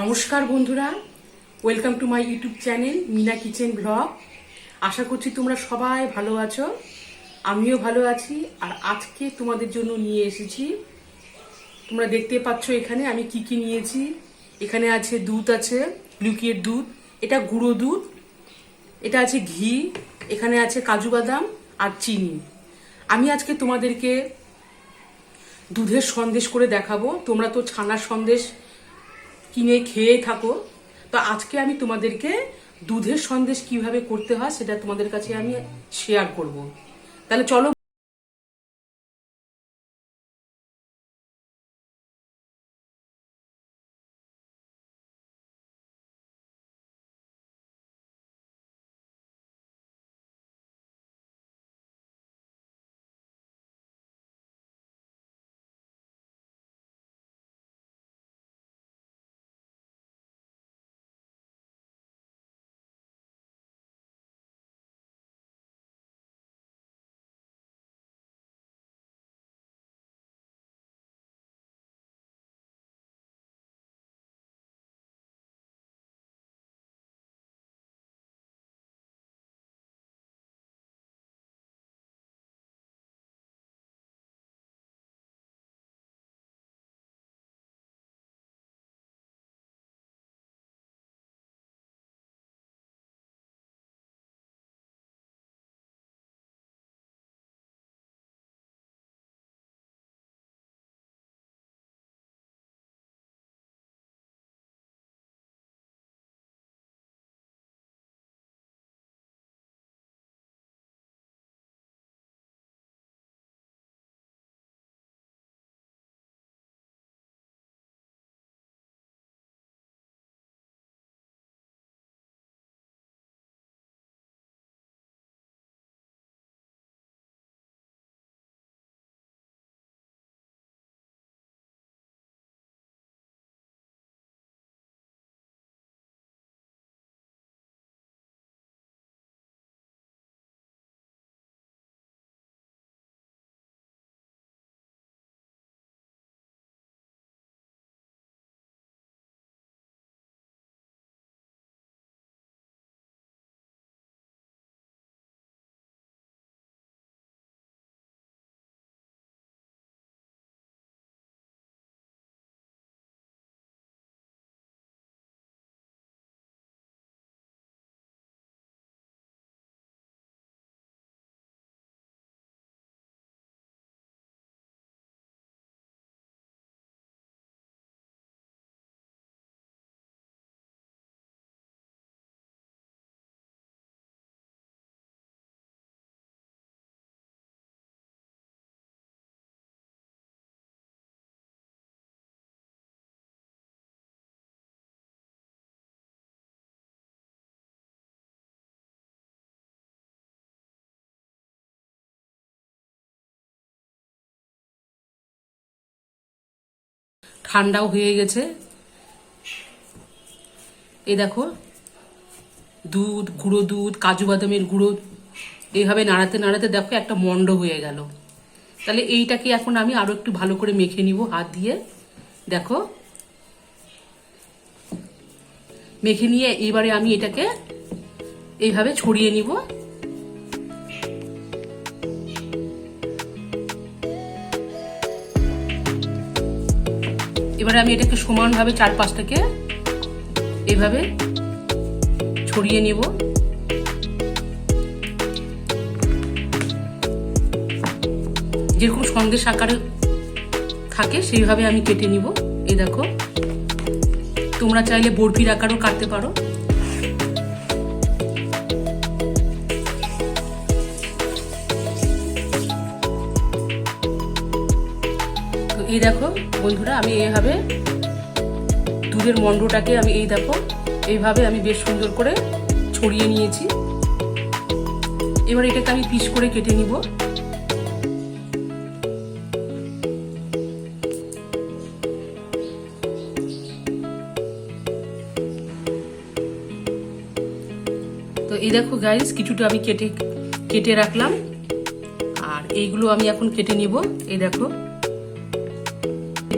নমস্কার বন্ধুরা welcome to my YouTube channel Mina kitchen blog আশা করছি তোমরা সবাই ভালো আছো, আমিও ভালো আছি, আর আজকে তোমাদের জন্য নিয়ে এসেছি। তোমরা দেখতে পাচ্ছ এখানে আমি কি কি নিয়েছি। এখানে আছে দুধ আছে লিকুইড দুধ, এটা গুঁড়ো দুধ, এটা আছে ঘি, এখানে আছে কাজু বাদাম আর চিনি। আমি আজকে তোমাদেরকে দুধের সন্দেশ করে দেখাবো। তোমরা তো ছানার সন্দেশ কিনে খেয়ে থাকো। তো আজকে আমি তোমাদেরকে দুধের সন্দেশ কীভাবে করতে হয় সেটা তোমাদের কাছে আমি শেয়ার করব। তাহলে চলো ঠান্ডাও হয়ে গেছে। এই দেখো, দুধ, গুঁড়ো দুধ, কাজু বাদামের গুঁড়ো, এইভাবে নাড়াতে নাড়াতে দেখো একটা মন্ড হয়ে গেল। তাহলে এইটাকে এখন আমি আরও একটু ভালো করে মেখে নিব হাত দিয়ে। দেখো, মেখে নিয়ে এবারে আমি এটাকে এইভাবে ছড়িয়ে নিব। এবারে আমি এটাকে সমানভাবে চার পাঁচটাকে এভাবে ছড়িয়ে নেব। যেরকম সন্দেশ আকারে থাকে, সেইভাবে আমি কেটে নিব। এই দেখো, তোমরা চাইলে বরফির আকারও কাটতে পারো। এই দেখো, বন্ধুরা, আমি এইভাবে দুধের মন্ডটাকে আমি এই দেখো, এইভাবে আমি বেশ সুন্দর করে ছড়িয়ে নিয়েছি। এবার এটাকে আমি পিস করে কেটে নিব। তো এই দেখো গাইস কিছুটা আমি কেটে কেটে রাখলাম। আর এইগুলো আমি এখন কেটে নিব। এই দেখো।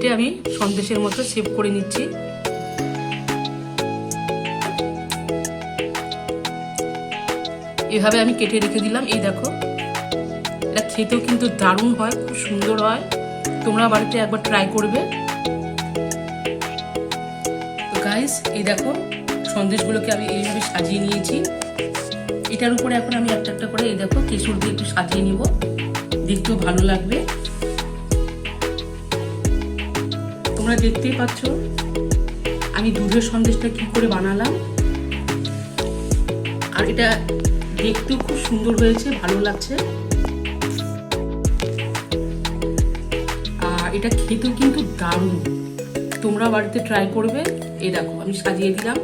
কেটে আমি সন্দেশের মতো সেভ করে নিচ্ছি। এভাবে আমি কেটে রেখে দিলাম, এই দেখো। এটা খেতেও কিন্তু দারুণ হয়, খুব সুন্দর হয়। তোমরা বাড়িতে একবার ট্রাই করবে। তো গাইস এই দেখো, সন্দেশগুলোকে আমি এইভাবে সাজিয়ে নিয়েছি। এটার উপরে এখন আমি একটা একটা করে, এই দেখো, কেশর দিয়ে একটু সাজিয়ে নিব। দেখতেও ভালো লাগবে। তোমরা দেখতেই পাচ্ছ, আমি দুধের সন্দেশটা কি করে বানালাম। আর এটা দেখতেও খুব সুন্দর হয়েছে, ভালো লাগছে। আর এটা খেতেও কিন্তু দারুণ। তোমরা বাড়িতে ট্রাই করবে। এই দেখো, আমি সাজিয়ে দিলাম।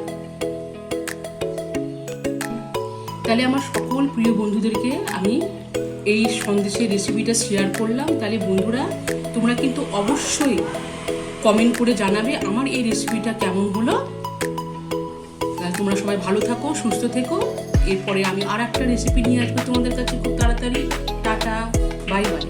তাহলে আমার সকল প্রিয় বন্ধুদেরকে আমি এই সন্দেশের রেসিপিটা শেয়ার করলাম। তাহলে বন্ধুরা, তোমরা কিন্তু অবশ্যই কমেন্ট করে জানাবে আমার এই রেসিপিটা কেমন হলো তোমরা সবাই ভালো থাকো, সুস্থ থেকো। এরপরে আমি আর একটা রেসিপি নিয়ে আসব তোমাদের কাছে। খুব তাড়াতাড়ি। Tata bye bye